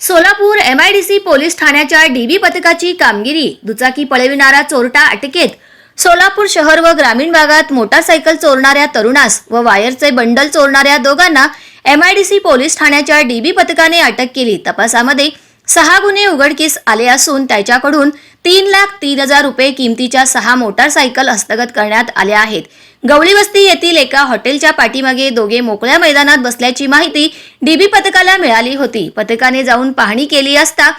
Solapur MIDC police ठाण्याच्या DB पथकाची कामगिरी दुचाकी पळविणारा चोरटा अटकेत. सोलापूर शहर व ग्रामीण भागात मोटारसायकल चोरणाऱ्या तरुणास व वायरचे बंडल चोरणाऱ्या दोघांना एमआयडीसी पोलीस ठाण्याच्या डीबी पथकाने अटक केली. तपासामध्ये सहा गुन्हे उघडकीस आले असून त्याच्याकडून तीन लाख तीन हजार रुपये किमतीच्या सहा मोटारसायकल हस्तगत करण्यात आल्या आहेत. गवळी वस्ती येथील एका हॉटेलच्या पाठीमागे दोघे मोकळ्या मैदानात बसल्याची माहिती डीबी पथकाला मिळाली होती. पथकाने जाऊन पाहणी केली असता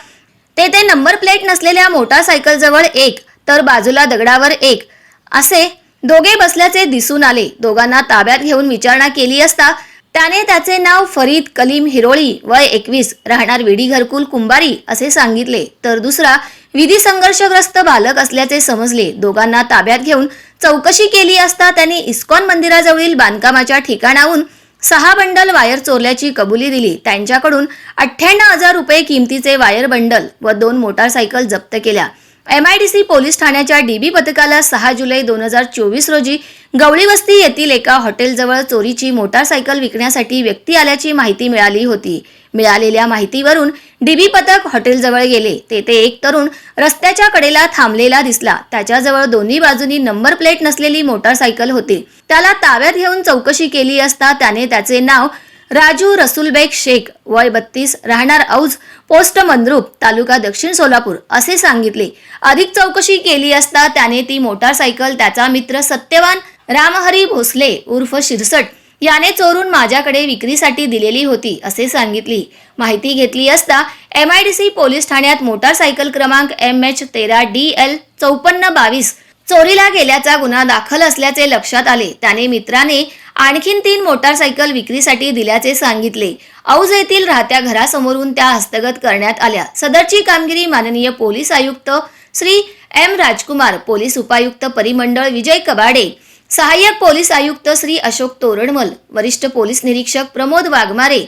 तेथे नंबर प्लेट नसलेल्या मोटारसायकलजवळ एक तर बाजूला दगडावर एक असे दोघे बसल्याचे दिसून आले. दोघांना ताब्यात घेऊन विचारणा केली असता त्याने त्याचे नाव फरीद कलीम हिरोळी वय एकवीस राहणार विडी घरकुल कुंभारी असे सांगितले. तर दुसरा विधी संघर्षग्रस्त बालक असल्याचे समजले. दोघांना ताब्यात घेऊन चौकशी केली असता त्यांनी इस्कॉन मंदिराजवळील बांधकामाच्या ठिकाणाहून सहा बंडल वायर चोरल्याची कबुली दिली. त्यांच्याकडून अठ्ठ्याण्णव हजार रुपये किमतीचे वायर बंडल व दोन मोटारसायकल जप्त केल्या. एमआयडीसी पोलीस ठाण्याच्या डीबी पथकाला सहा जुलै दोन हजार चोवीस रोजी गवळीवस्ती येथील एका हॉटेलजवळ चोरीची मोटारसायकल विकण्यासाठी व्यक्ती आल्याची माहिती मिळाली होती. मिळालेल्या माहितीवरून डीबी पथक हॉटेलजवळ गेले. तेथे एक तरुण रस्त्याच्या कडेला थांबलेला दिसला. त्याच्याजवळ दोन्ही बाजूनी नंबर प्लेट नसलेली मोटारसायकल होती. त्याला ताब्यात घेऊन चौकशी केली असता त्याने त्याचे नाव राजू रसुलबेग शेख वय बत्तीस राहणार औज पोस्ट मंद्रुप तालुका दक्षिण सोलापूर असे सांगितले. अधिक चौकशी केली असता त्याने ती मोटारसायकल त्याचा मित्र सत्यवान रामहरी भोसले उर्फ शिरसट याने चोरून माझ्याकडे विक्रीसाठी दिलेली होती असे सांगितली. माहिती घेतली असता M I D C police ठाण्यात मोटारसायकल क्रमांक एम एच तेरा डी एल चौपन्न बावीस चोरीला गेल्याचा गुन्हा दाखल असल्याचे लक्षात आले. त्याने मित्राने आणखीन तीन मोटारसायकल विक्रीसाठी दिल्याचे सांगितले. औज येथील राहत्या घरासमोरून त्या हस्तगत करण्यात आल्या. सदरची कामगिरी माननीय पोलीस आयुक्त श्री एम राजकुमार पोलीस उपायुक्त परिमंडळ विजय कबाडे सहाय्यक पोलीस आयुक्त श्री अशोक तोरडमल वरिष्ठ पोलीस निरीक्षक प्रमोद वाघमारे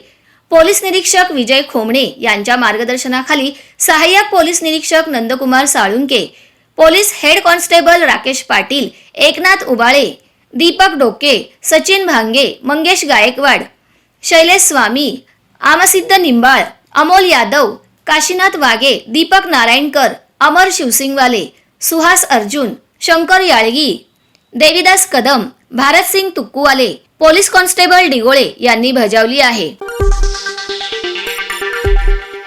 पोलीस निरीक्षक विजय खोमणे यांच्या मार्गदर्शनाखाली सहाय्यक पोलीस निरीक्षक Nandkumar Salunke police head constable Rakesh Patil Eknath Ubale Deepak Doke Sachin Bhange Mangesh Gaikwad Shailesh Swami Amsiddh Nimbal Amol Yadav Kashinath Waghe Deepak Narayankar Amar Shivsingwale Suhas Arjun Shankar Yalgi Devidas Kadam Bharatsingh Tukkuwale police constable Digole यांनी बजावली आहे.